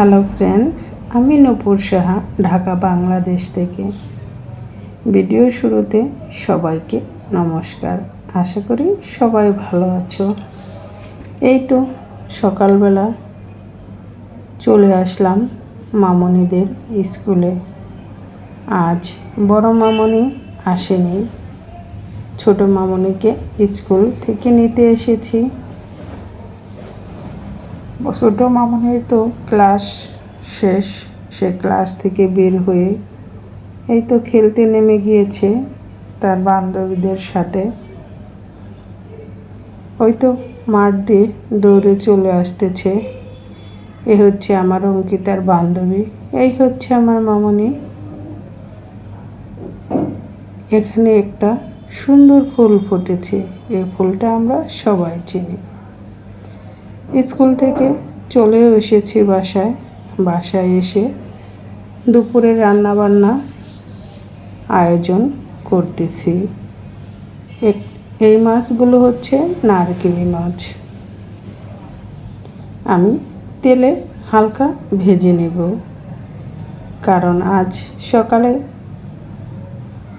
Hello friends আমি নূপুর সাহা, ঢাকা, বাংলাদেশ থেকে। Video শুরুতে সবাইকে নমস্কার। আশা করি সবাই ভালো আছো। এই তো সকালবেলা চলে আসলাম মামনিদের স্কুলে। আজ বড় মামনি আসেনি। ছোট মামনিকে স্কুল থেকে নিতে এসেছি। ছোটো মামনের তো ক্লাস শেষ, সে ক্লাস থেকে বের হয়ে এই তো খেলতে নেমে গিয়েছে তার বান্ধবীদের সাথে। ওই তো মাঠ দিয়ে দৌড়ে চলে আসতেছে। এ হচ্ছে আমার অঙ্কিতার বান্ধবী, এই হচ্ছে আমার মামনি। এখানে একটা সুন্দর ফুল ফুটেছে এই ফুলটা আমরা সবাই চিনি। স্কুল থেকে চলেও এসেছি বাসায়। বাসায় এসে দুপুরে রান্না বান্না আয়োজন করতেছি। এই মাছগুলো হচ্ছে নারকেলি মাছ। আমি তেলে হালকা ভেজে নেব। কারণ আজ সকালে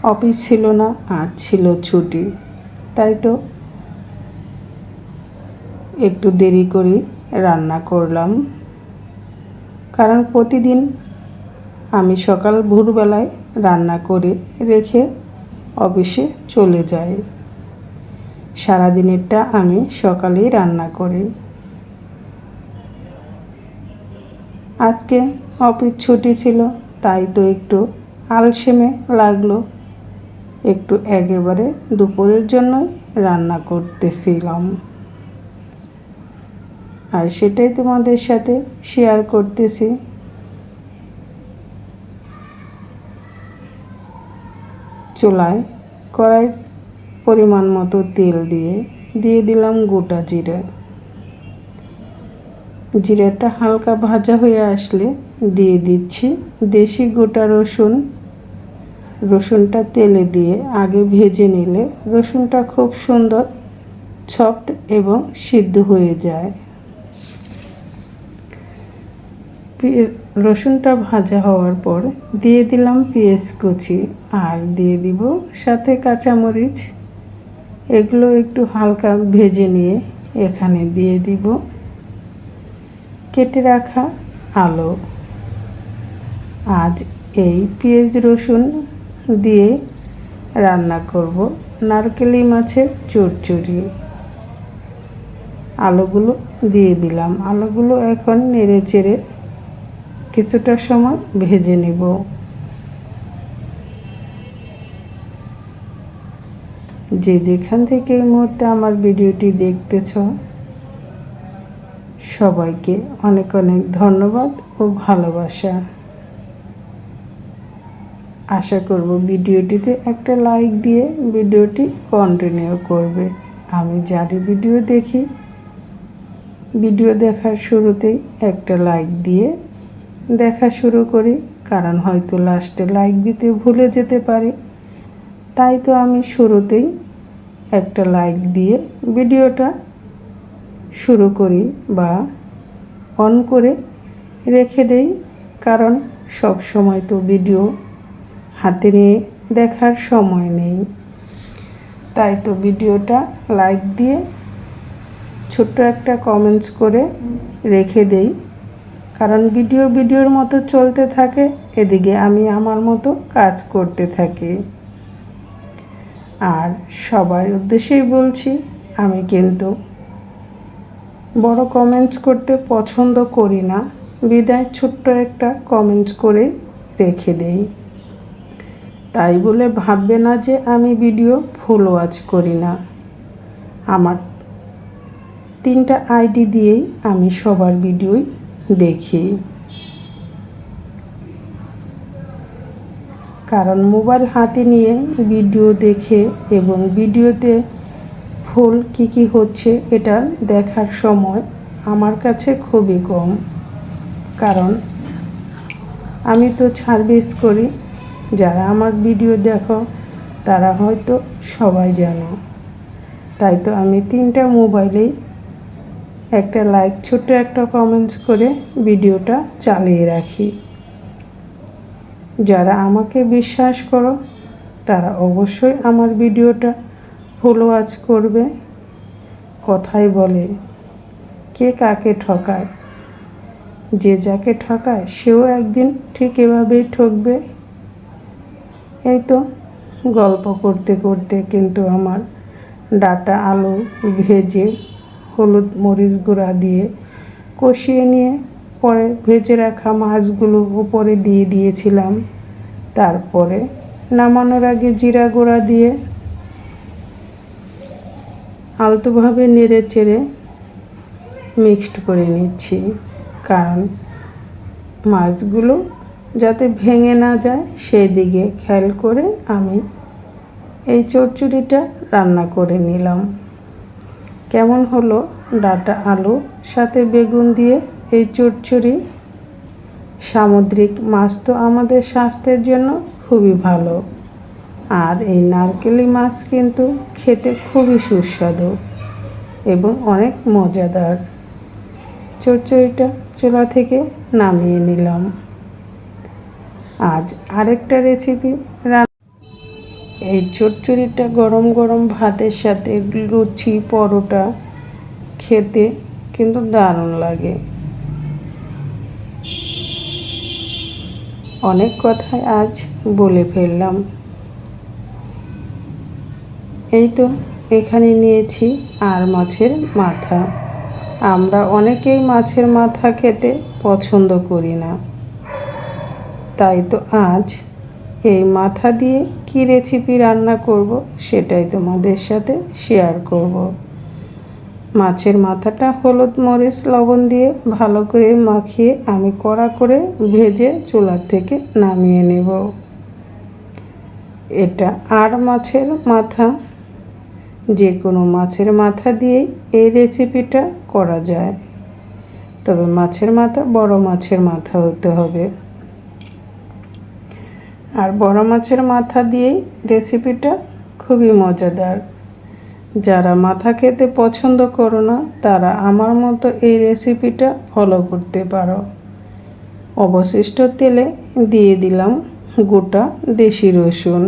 অফিস ছিল না, আজ ছিল ছুটি। তাই তো একটু দেরি করে রান্না করলাম। কারণ প্রতিদিন আমি সকাল ভোরবেলায় রান্না করে রেখে অফিসে চলে যাই। সারাদিনেরটা আমি সকালেই রান্না করি। আজকে অফিস ছুটি ছিল, তাই তো একটু আলসেমে লাগল। একটু একেবারে দুপুরের জন্যই রান্না করতেছিলাম। আর সেটাই তোমাদের সাথে শেয়ার করতেছি। চুলায় কড়াই পরিমাণ মতো তেল দিয়ে দিয়ে দিলাম গোটা জিরা। জিরাটা হালকা ভাজা হয়ে আসলে দিয়ে দিচ্ছি দেশি গোটা রসুন। রসুনটা তেলে দিয়ে আগে ভেজে নিলে রসুনটা খুব সুন্দর, সফট এবং সিদ্ধ হয়ে যায়। পেঁয়াজ রসুনটা ভাজা হওয়ার পর দিয়ে দিলাম পেঁয়াজ কুচি আর দিয়ে দিব সাথে কাঁচামরিচ। এগুলো একটু হালকা ভেজে নিয়ে এখানে দিয়ে দিব কেটে রাখা আলু। আজ এই পেঁয়াজ রসুন দিয়ে রান্না করব নারকেলি মাছের চচ্চড়ি। আলুগুলো দিয়ে দিলাম। আলুগুলো এখন নেড়ে চেড়ে কিছুটা সময় ভেজে নেব। যে যেখান থেকে এই মুহূর্তে আমার ভিডিওটি দেখতেছ, সবাইকে অনেক অনেক ধন্যবাদ ও ভালোবাসা। আশা করব ভিডিওটিতে একটা লাইক দিয়ে ভিডিওটি কন্টিনিউ করবে। আমি যারই ভিডিও দেখি। ভিডিও দেখার শুরুতেই একটা লাইক দিয়ে দেখা শুরু করি, কারণ হয়তো লাস্টে লাইক দিতে ভুলে যেতে পারি। তাই তো আমি শুরুতেই একটা লাইক দিয়ে ভিডিওটা শুরু করি বা অন করে রেখে দেই, কারণ সব সময় তো ভিডিও হাতে নিয়ে দেখার সময় নেই। তাই তো ভিডিওটা লাইক দিয়ে ছোট্ট একটা কমেন্টস করে রেখে দেই। কারণ ভিডিও ভিডিওর মতো চলতে থাকে, এদিকে আমি আমার মতো কাজ করতে থাকি। আর সবার উদ্দেশ্যেই বলছি, আমি কিন্তু বড় কমেন্টস করতে পছন্দ করি না। বিদায় ছোট্ট একটা কমেন্টস করে রেখে দেই। তাই বলে ভাববে না যে আমি ভিডিও ফুল ওয়াচ করি না। আমার তিনটা আইডি দিয়েই আমি সবার ভিডিওই দেখি। কারণ মোবাইল হাতে নিয়ে ভিডিও দেখে এবং ভিডিওতে ফুল কি কি হচ্ছে এটা দেখার সময় আমার কাছে খুবই কম। কারণ আমি তো সার্ভিস করি, যারা আমার ভিডিও দেখো, তারা হয়তো সবাই জানো। তাই তো আমি তিনটা মোবাইলেই একটা লাইক ছোট্ট একটা কমেন্টস করে ভিডিওটা চালিয়ে রাখি। যারা আমাকে বিশ্বাস করো, তারা অবশ্যই আমার ভিডিওটা ফলো ওয়াচ করবে। কথাই বলে, কে কাকে ঠকায়? যে যাকে ঠকায়, সেও একদিন ঠিক এভাবেই ঠকবে। এই তো গল্প করতে করতে কিন্তু আমার ডাটা আলু ভেজে হলুদ মরিচ গুঁড়া দিয়ে কষিয়ে নিয়ে পরে ভেজে রাখা মাছগুলো উপরে দিয়ে দিয়েছিলাম। তারপরে নামানোর আগে জিরা গুঁড়া দিয়ে আলতোভাবে নেড়ে চেড়ে মিক্সড করে নিচ্ছি। কারণ মাছগুলো যাতে ভেঙে না যায় সেই দিকে খেয়াল করে আমি এই চচ্চড়িটা রান্না করে নিলাম। কেমন হলো ডাটা আলু? সাথে বেগুন দিয়ে এই চচ্চড়ি? সামুদ্রিক মাছ তো আমাদের স্বাস্থ্যের জন্য খুবই ভালো। আর এই নারকেলি মাছ কিন্তু খেতে খুবই সুস্বাদু এবং অনেক মজাদার। চচ্চড়িটা চুলা থেকে নামিয়ে নিলাম। আজ আরেকটা রেসিপি এই চচ্চড়িটা গরম গরম ভাতের সাথে লুচি, পরোটা খেতে কিন্তু দারুণ লাগে। অনেক কথাই আজ বলে ফেললাম। এই তো এখানে নিয়েছি আর মাছের মাথা। আমরা অনেকেই মাছের মাথা খেতে পছন্দ করি না। তাই তো আজ এই মাথা দিয়ে কি রেসিপি রান্না করব সেটাই তোমাদের সাথে শেয়ার করব। মাছের মাথাটা হলুদ মরিচ লবণ দিয়ে ভালো করে মাখিয়ে আমি কড়া করে ভেজে চুলার থেকে নামিয়ে নেব। এটা আর মাছের মাথা। যে কোনো মাছের মাথা দিয়েই এই রেসিপিটা করা যায়। তবে মাছের মাথা বড় মাছের মাথা হতে হবে। আর বড় মাছের মাথা দিয়েই রেসিপিটা খুবই মজাদার। যারা মাথা খেতে পছন্দ করো না, তারা আমার মতো এই রেসিপিটা ফলো করতে পারো। অবশিষ্ট তেলে দিয়ে দিলাম গোটা দেশি রসুন।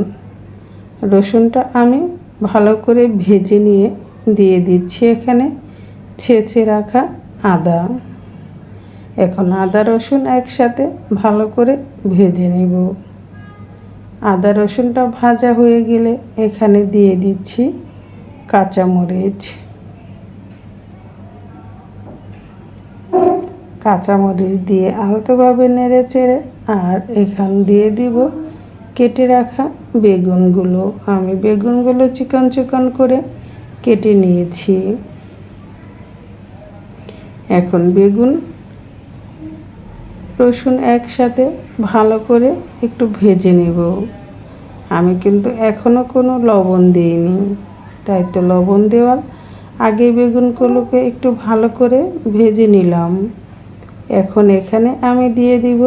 রসুনটা আমি ভালো করে ভেজে নিয়ে দিয়ে দিচ্ছি এখানে ছেঁচে রাখা আদা। এখন আদা রসুন একসাথে ভালো করে ভেজে নেব। আদা রসুনটা ভাজা হয়ে গেলে এখানে দিয়ে দিচ্ছি কাঁচামরিচ। কাঁচামরিচ দিয়ে আলতোভাবে নেড়ে চেড়ে আর এখান দিয়ে দিব কেটে রাখা বেগুনগুলো। আমি বেগুনগুলো চিকন চিকন করে কেটে নিয়েছি। এখন বেগুন রসুন একসাথে ভালো করে একটু ভেজে নেব। আমি কিন্তু এখনও কোনো লবণ দিইনি, তাই তো লবণ দেওয়ার আগে বেগুনগুলোকে একটু ভালো করে ভেজে নিলাম। এখন এখানে আমি দিয়ে দিব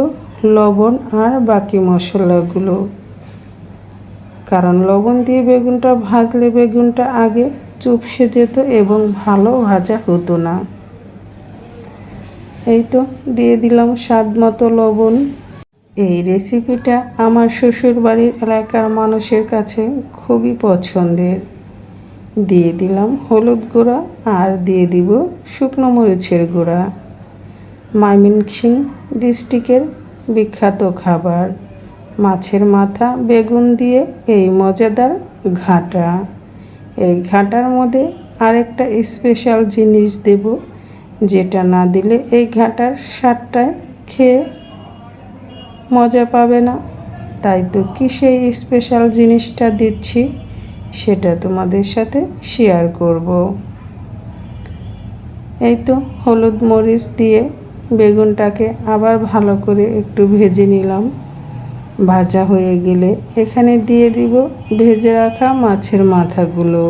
লবণ আর বাকি মশলাগুলো। কারণ লবণ দিয়ে বেগুনটা ভাজলে বেগুনটা আগে চুপসে যেত এবং ভালো ভাজা হতো না। এই তো, দিয়ে দিলাম স্বাদ মতো লবণ। এই রেসিপিটা আমার শ্বশুর বাড়ির এলাকার মানুষের কাছে খুবই পছন্দের। দিয়ে দিলাম হলুদ গুঁড়া আর দিয়ে দিব শুকনো মরিচের গুঁড়া। ময়মনসিং ডিস্ট্রিক্টের বিখ্যাত খাবার। মাছের মাথা বেগুন দিয়ে এই মজাদার ঘাটা। এই ঘাটার মধ্যে আরেকটা স্পেশাল জিনিস দেব যেটা না দিলে এই ঘাটার স্বাদটায় খেয়ে মজা পাবে না। তাই তো কি সেই স্পেশাল জিনিসটা দিচ্ছি, সেটা তোমাদের সাথে শেয়ার করব। এই তো হলুদ মরিচ দিয়ে বেগুনটাকে আবার ভালো করে একটু ভেজে নিলাম। ভাজা হয়ে গেলে এখানে দিয়ে দিব ভেজে রাখা মাছের মাথাগুলো।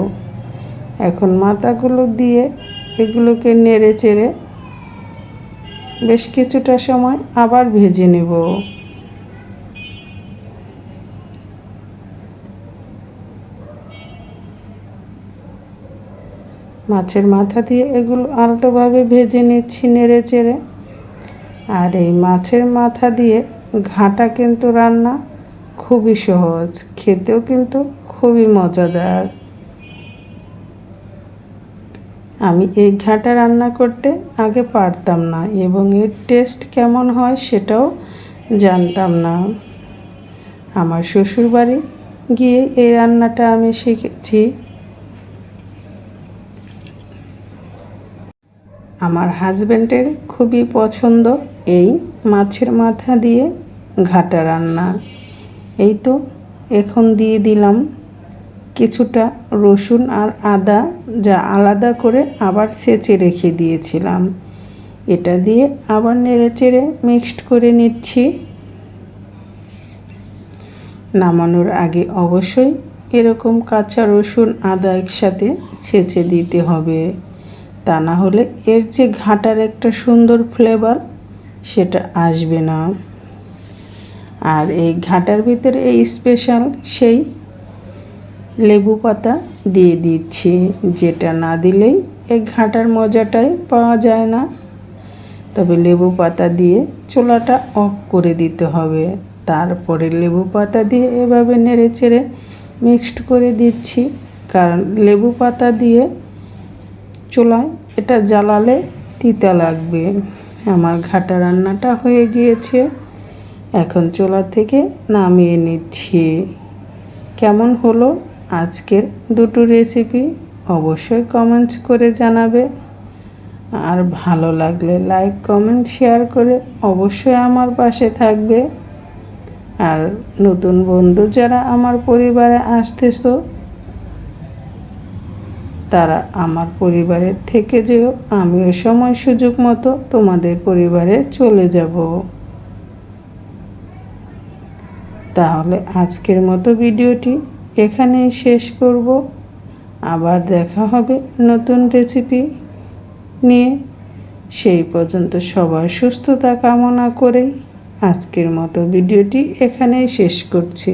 এখন মাথাগুলো দিয়ে এগুলোকে নেড়ে চেড়ে বেশ কিছুটা সময় আবার ভেজে নেব। মাছের মাথা দিয়ে এগুলো আলতোভাবে ভেজে নিচ্ছি নেড়ে চেড়ে। আর এই মাছের মাথা দিয়ে ঘাটা কিন্তু রান্না খুবই সহজ, খেতেও কিন্তু খুবই মজাদার। আমি এই ঘাটা রান্না করতে আগে পারতাম না এবং এর টেস্ট কেমন হয় সেটাও জানতাম না। আমার শ্বশুরবাড়ি গিয়ে এই রান্নাটা আমি শিখেছি। আমার হাজব্যান্ডের খুবই পছন্দ এই মাছের মাথা দিয়ে ঘাটা রান্না। এই তো, এখন দিয়ে দিলাম। কিছুটা রসুন আর আদা যা আলাদা করে আবার সেচে রেখে দিয়েছিলাম। এটা দিয়ে আবার নেড়ে চেড়ে মিক্সড করে নিচ্ছি। নামানোর আগে অবশ্যই এরকম কাঁচা রসুন, আদা একসাথে ছেঁচে দিতে হবে। তা না হলে এর যে ঘাটার একটা সুন্দর ফ্লেভার সেটা আসবে না। আর এই ঘাটার ভিতরে এই স্পেশাল সেই লেবু পাতা দিয়ে দিচ্ছি। যেটা না দিলেই এই ঘাটার মজাটাই পাওয়া যায় না। তবে লেবু পাতা দিয়ে চোলাটা অফ করে দিতে হবে। তারপরে লেবু পাতা দিয়ে এভাবে নেড়ে চেড়ে মিক্সড করে দিচ্ছি। কারণ লেবু পাতা দিয়ে চোলায় এটা জ্বালালে তিতা লাগবে। আমার ঘাটা রান্নাটা হয়ে গিয়েছে। এখন চোলা থেকে নামিয়ে নিচ্ছি। কেমন হলো? আজকের দুটো রেসিপি অবশ্যই কমেন্টস করে জানাবে। আর ভালো লাগলে লাইক কমেন্ট শেয়ার করে অবশ্যই আমার পাশে থাকবে। আর নতুন বন্ধু যারা আমার পরিবারে আসতেছো, তারা আমার পরিবারের থেকে যেও, আমিও সময় সুযোগ মতো তোমাদের পরিবারে চলে যাব। তাহলে আজকের মতো ভিডিওটি এখানেই শেষ করব। আবার দেখা হবে নতুন রেসিপি নিয়ে। সেই পর্যন্ত সবার সুস্থতা কামনা করেই আজকের মতো ভিডিওটি এখানেই শেষ করছি।